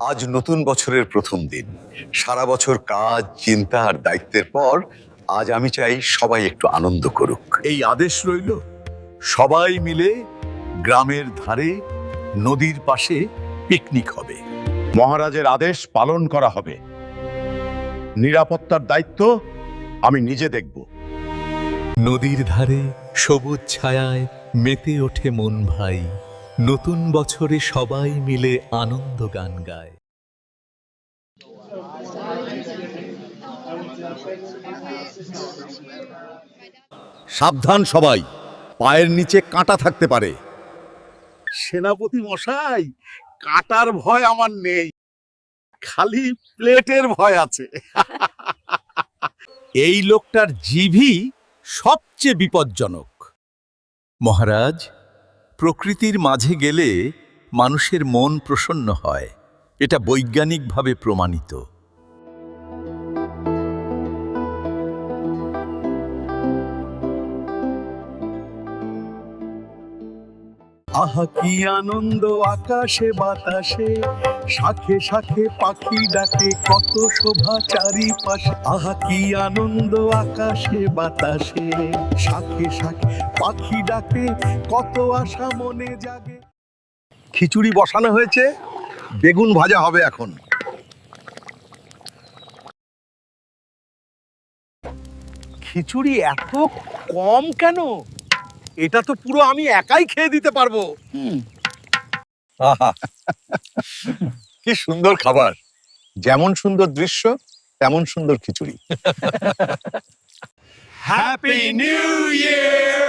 আজ নতুন বছরের প্রথম দিন। সারা বছর কাজ চিন্তা আর দায়িত্বের পর আজ আমি চাই সবাই একটু আনন্দ করুক। এই আদেশ রইল সবাই মিলে গ্রামের ধারে নদীর পাশে পিকনিক হবে। মহারাজের আদেশ পালন করা হবে। নিরাপত্তার দায়িত্ব আমি নিজে দেখব। নদীর ধারে সবুজ ছায়ায় মেতে ওঠে মন ভাই। নতুন বছরে সবাই মিলে আনন্দ গান গায়। সাবধান সবাই পায়ের নিচে কাঁটা থাকতে পারে। সেনাপতি মশাই কাটার ভয় আমার নেই। খালি প্লেটের ভয় আছে। এই লোকটার জিভি সবচেয়ে বিপজ্জনক। মহারাজ প্রকৃতির মাঝে গেলে মানুষের মন প্রসন্ন হয়। এটা বৈজ্ঞানিকভাবে প্রমাণিত। আহা, কি আনন্দ আকাশে, বাতাসে। শাখে শাখে পাখি ডাকে, কত শোভা চারিপাশে। আহা, কি আনন্দ আকাশে, বাতাসে। শাখে শাখে পাখি ডাকে, কত আশা মনে জাগে। খিচুড়ি বসানো হয়েছে, বেগুন ভাজা হবে এখন। খিচুড়ি এত কম কেন? এটা তো পুরো আমি একাই খেয়ে দিতে পারব। কি সুন্দর খাবার। যেমন সুন্দর দৃশ্য তেমন সুন্দর খিচুড়ি। Happy new year